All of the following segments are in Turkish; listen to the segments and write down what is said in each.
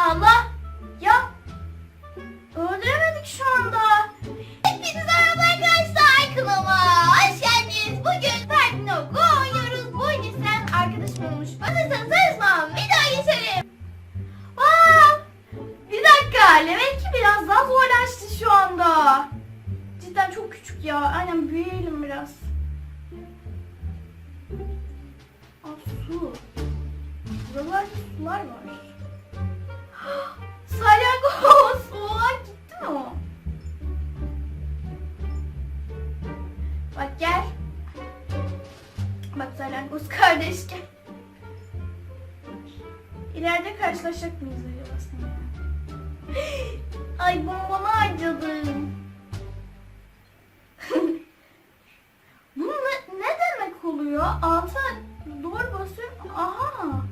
Allah! Ya! Öldüremedik şu anda. Hepinize merhaba arkadaşlar kanalıma hoş geldiniz. Bugün Ferdi Go oynuyoruz. Bu sen arkadaşım olmuş. Hazırsanız hızlan video geçelim. Aa! Bir dakika. Demek ki biraz daha zorlaştı şu anda. Cidden çok küçük ya. Aynen büyüyelim biraz. Aa, su. Buralarda sular var. Bak gel. Bak salyangoz kardeş gel. İleride karşılaşacak mıyız acaba seninle? Ay bombamı harcadım. Bu ne, ne demek oluyor? Alta doğru basıyorum. Aha.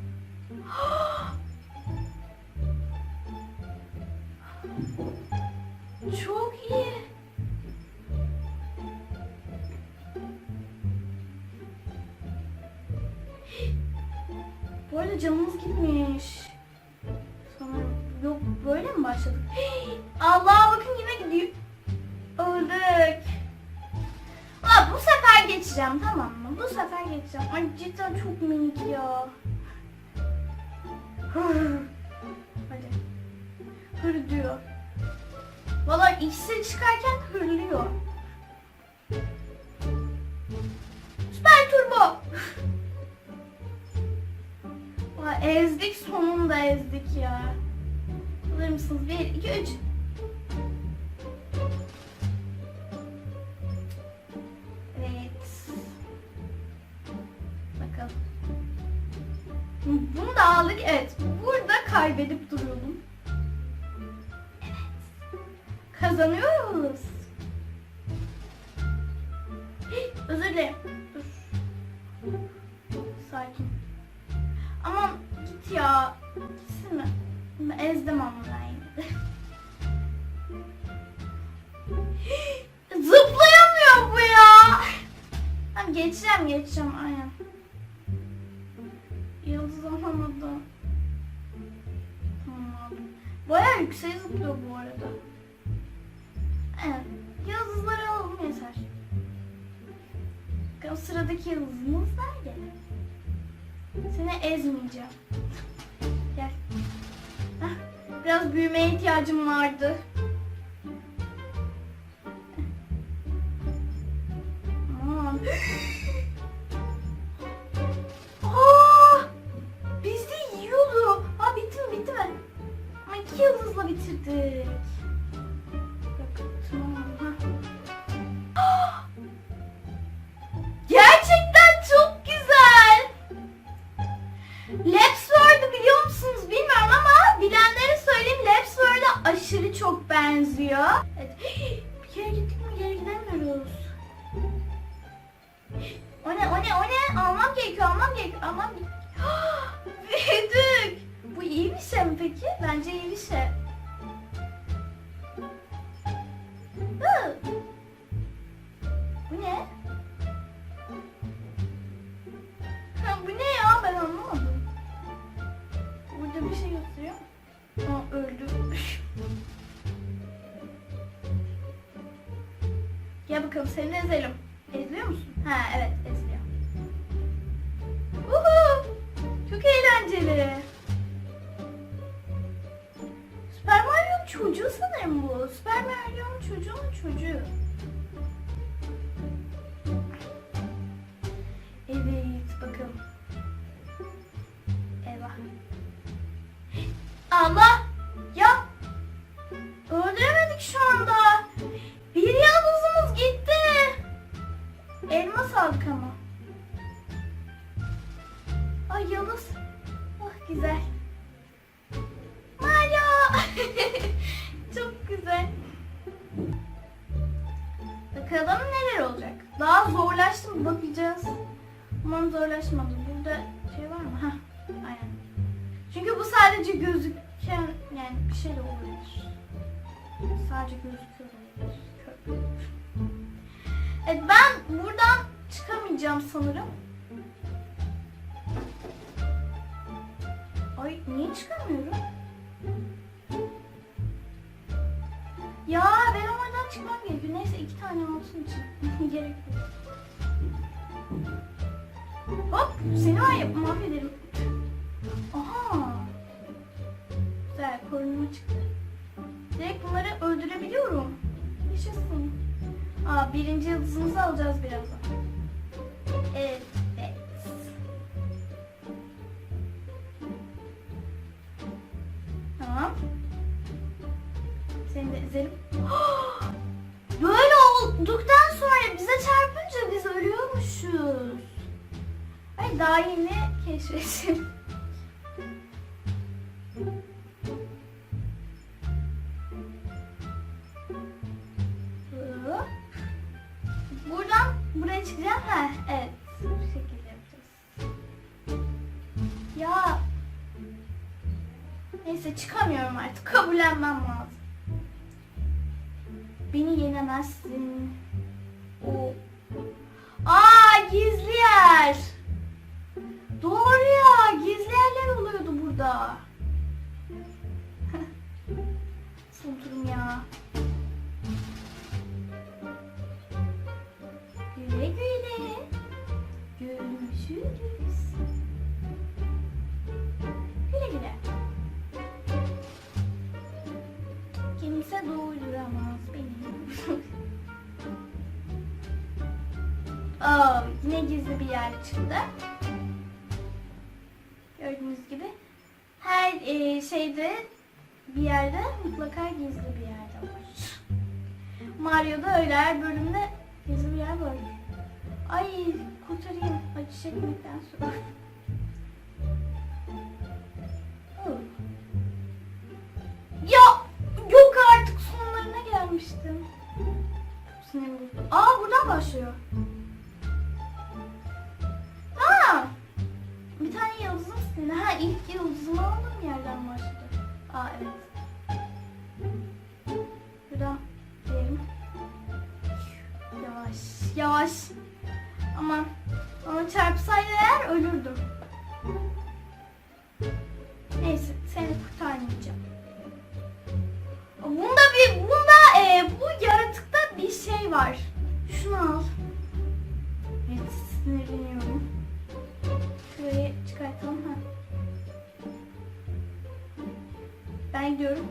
Çok iyi. Canımız gitmiş. Sanırım. Yok böyle mi başladık? Allah bakın yine gidiyor. Öldük. Aa, bu sefer geçeceğim tamam mı? Bu sefer geçeceğim. Ay cidden çok minik ya. Hadi. Hır diyor. Valla ikisi çıkarken hırlıyor. Süper turbo. Ezdik sonunda ezdik ya. Hazır mısınız? Bir, iki, üç. Evet. Bakalım. Bunu da aldık. Evet. Burada kaybedip duruyordum. Kazanıyoruz. Hih, Özür dilerim. Dur. Sakin. Aman ya. Gitsene. Ezdim ama ben Zıplayamıyor bu ya. Tamam geçeceğim geçeceğim aynen. Yıldız alamadım. Tamam aldım. Bayağı yükseğe zıplıyor bu arada. Evet. Yıldızları alalım yeter. Bakalım sıradaki yıldızımız nerede? Seni ezmeyeceğim. Gel. Hah, biraz büyümeye ihtiyacım vardı. Almam Büyüdük. Bu iyi bir şey mi peki? Bence iyi bir şey. Hı. Bu ne? Ha, bu ne ya ben anlamadım. Burada bir şey yazıyor. Aa öldü. Gel bakalım seni ezelim. Eziliyor musun? Ha evet eğlenceli. Süper Mario'nun çocuğu sanırım bu. Süper Mario'nun çocuğunun çocuğu. Evet bakalım. Eyvah. Allah! Ya! Öldüremedik şu anda. Bir yıldızımız gitti. Elmas aldık Bakalım neler olacak. Daha zorlaştı mı bakacağız. Umarım zorlaşmadı. Burada şey var mı? Hah, aynen. Çünkü bu sadece gözüken yani bir şey de olabilir. Sadece gözüküyor olabilir. Evet ben buradan çıkamayacağım sanırım. Ay niye çıkamıyorum? Ya ben oradan çıkmam gerekiyor. Neyse iki tane olsun için. Gerek yok. Hop seni var ya mahvederim. Aha. Güzel korunma çıktı. Direkt bunları öldürebiliyorum. Yaşasın. Aa birinci yıldızımızı alacağız birazdan. Evet. Tamam. Seni de ezelim. Olduktan sonra bize çarpınca biz ölüyormuşuz. Ay daha yeni keşfettim. Buradan buraya çıkacağım. Ha, evet. Bu şekilde yapacağız. Ya Neyse çıkamıyorum artık. Kabullenmem lazım. Beni yenemezsin. O. Aa gizli yer. Doğru ya. Gizli yerler oluyordu burada. Unuturum ya. Güle güle. Görüşürüz. Aa, yine gizli bir yer çıktı. Gördüğünüz gibi her e, şeyde bir yerde mutlaka gizli bir yerde var. Mario'da öyle her bölümde gizli bir yer var. Ay kurtarayım acı çekmekten sonra. Ya yok artık sonlarına gelmiştim. Sinir bozdu. Aa buradan başlıyor. Yavaş. Aman ona çarpsaydı eğer ölürdüm. Neyse seni kurtarmayacağım. Bunda bir bunda e, bu yaratıkta bir şey var. Şunu al. Evet sinirleniyorum. Şurayı çıkartalım ha. Ben gidiyorum.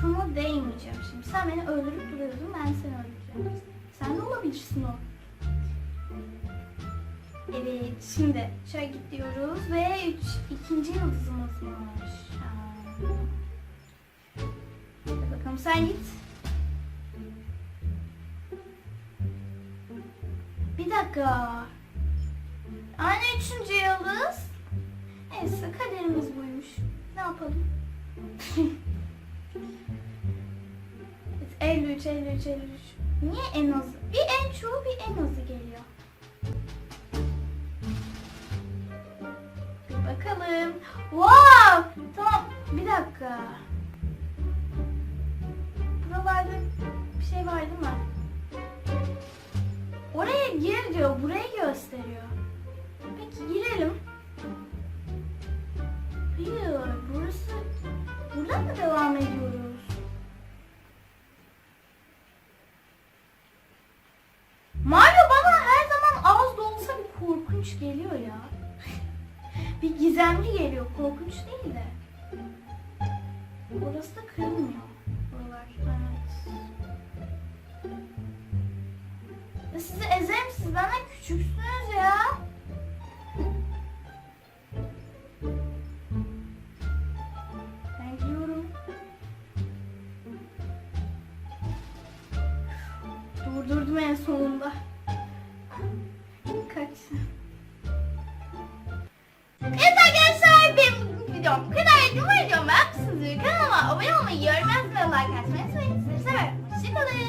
Sana değmeyeceğim şimdi. Sen beni öldürüp duruyordun. Ben seni öldüreceğim. Sen de olabilirsin o. Evet şimdi şöyle gidiyoruz ve üç, ikinci yıldızımız var. Bakalım sen git. Bir dakika. Anne üçüncü yıldız. Neyse kaderimiz buymuş. Ne yapalım? Evet, 53, 53, 53. Niye en azı? Bir en çoğu bir en azı geliyor. Bir bakalım. Wow! Tamam bir dakika. Buralarda bir şey var değil mi? Oraya gir diyor. Burayı gösteriyor. Gizemli geliyor, korkunç değil de. Burası da kırılmıyor. Buralar, evet. Sizi ezerim, siz benden küçüksünüz ya. Ben gidiyorum. Durdurdum en sonunda. Kaç. Kanalıma abone olmayı, yorum yazmayı, like atmayı unutmayın. Sizleri severim. Hoşçakalın.